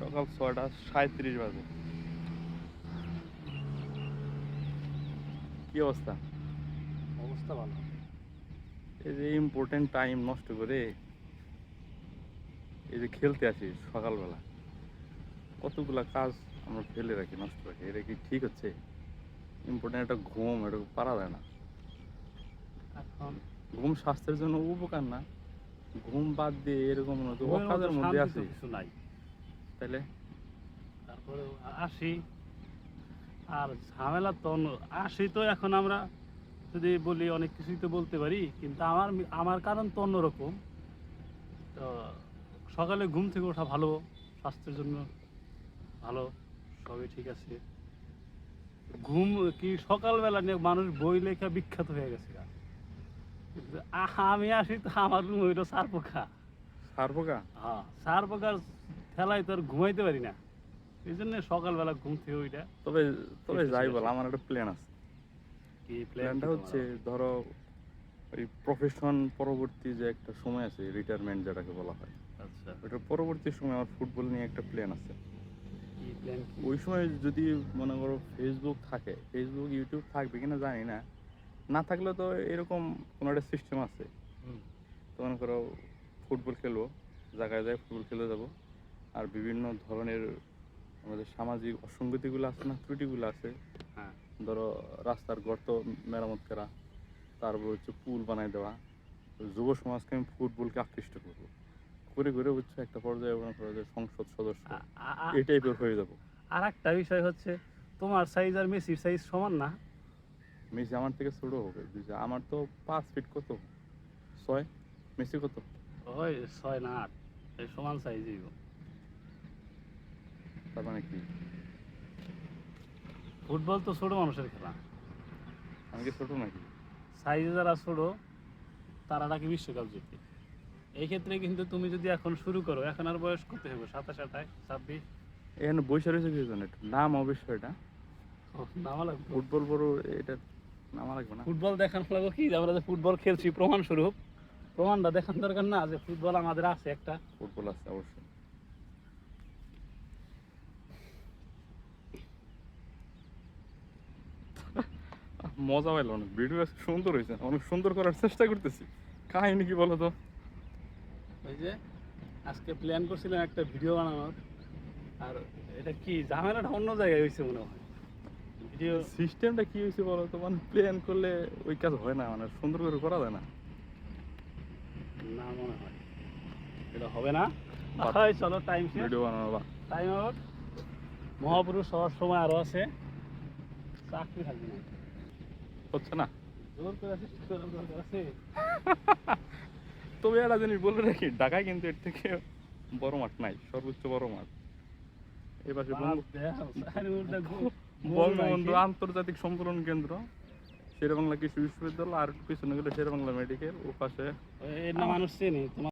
সকাল ছয়টা সাঁত্রিশ বাজে। কি অবস্থা? অবস্থা ভালো। এই যে ইম্পর্টেন্ট টাইম নষ্ট করে এই যে খেলতে আসি সকালবেলা। কতগুলা কাজ আমরা ফেলে রাখি নষ্ট রাখি এটা কি ঠিক হচ্ছে? ইম্পর্টেন্ট একটা ঘুম এটা পারা যায় না। ঘুম স্বাস্থ্যের জন্য উপকার না। ঘুম বাদ দিয়ে এরকম অকাজের মধ্যে আছি। কিছু নাই। তাহলে? তারপরে আসি। আর ঝামেলা তো আসি তো এখন আমরা যদি বলি অনেক কিছুই তো বলতে পারি, কিন্তু আমার আমার কারণ তো অন্যরকম তো সকালে ঘুম থেকে ওঠা ভালো, স্বাস্থ্যের জন্য ভালো, সবই ঠিক আছে। ঘুম কি সকালবেলা নিয়ে মানুষ বই লেখা বিখ্যাত হয়ে গেছে আমি আসি তো আমার রুম ওইটা সার পোকা হ্যাঁ সার পোকার খেলায় তো আর ঘুমাইতে পারি না। এই জন্য সকালবেলা ঘুম থেকে ওইটা তবে তবে যাই বল আমার একটা প্ল্যান আছে। কি প্ল্যানটা হচ্ছে ধরো ওই প্রফেশন পরবর্তী যে একটা সময় আছে রিটায়ারমেন্ট যেটাকে বলা হয়। আচ্ছা। ওটার পরবর্তী সময় আমার ফুটবল নিয়ে একটা প্ল্যান আছে। ওই সময় যদি মনে করো ফেসবুক থাকে ফেসবুক ইউটিউব থাকবে কিনা জানি না। না থাকলে তো এরকম কোনো একটা সিস্টেম আছে। তো মনে করো ফুটবল খেলব জায়গায় জায়গায় ফুটবল খেলে যাব। আর বিভিন্ন ধরনের আমাদের সামাজিক অসঙ্গতিগুলো আছে না ত্রুটিগুলো আছে। হ্যাঁ। ধরো রাস্তার গর্ত মেরামত করা তারপর হচ্ছে পুল বানাই দেওয়া। যুব সমাজকে আমি ফুটবলকে আকৃষ্ট করব। করে করে হচ্ছে একটা পর্যায়ে মনে করো যে সংসদ সদস্য। এই টাইপের হয়ে যাব। আর একটা বিষয় হচ্ছে তোমার সাইজ আর মেসির সাইজ সমান না? মেসি আমার থেকে ছোট হবে? আমার তো পাঁচ ফিট কত? ছয়? মেসি কত? ওই ছয় না আট এই সমান সাইজই তার মানে কি? ফুটবল তো ছোট মানুষের খেলা। আমি কি ছোট নাকি? সাইজে যারা ছোট তারা নাকি বিশ্বকাপ জিতবে এই ক্ষেত্রে কিন্তু তুমি যদি এখন শুরু করো এখন আর বয়স কত হবে সাতাশ আঠাশ ছাব্বিশ? এখানে বৈশা রয়েছে কি জন্য একটু নাম অবশ্যই এটা। নামা লাগবে। ফুটবল বড় এটা নামা লাগবে না। ফুটবল দেখানো লাগবে কি? আমরা যে ফুটবল খেলছি প্রমাণ স্বরূপ। প্রমাণটা দেখান দরকার না যে ফুটবল আমাদের আছে একটা। ফুটবল আছে অবশ্যই। মজা পাইল অনেক। ভিডিও সুন্দর হয়েছে অনেক সুন্দর করার চেষ্টা করতেছি। কাহিনী কি বলো তো? ওই যে আজকে প্ল্যান করছিলাম একটা ভিডিও বানানোর। আর এটা কি ঝামেলাটা অন্য জায়গায় হয়েছে মনে হয়। ভিডিও সিস্টেমটা কি হয়েছে বলো তো? মানে প্ল্যান করলে ওই কাজ হয় না মানে সুন্দর করে করা যায় না। না মনে হয়। এটা হবে না। হয় চলো টাইম ভিডিও বানানো টাইম আউট মহাপুরুষ হওয়ার সময় আরও আছে। চাকরি থাকবে না। হচ্ছে না? তবে একটা জিনিস বলে রাখি ঢাকায় কিন্তু এর থেকে বড় মাঠ নাই সর্বোচ্চ বড় মাঠ। বঙ্গবন্ধু আন্তর্জাতিক সম্মেলন কেন্দ্র। শেরেবাংলা কৃষি বিশ্ববিদ্যালয় আর পিছনে গেলে শেরবাংলা মেডিকেল ও পাশে। মানুষ চেনে।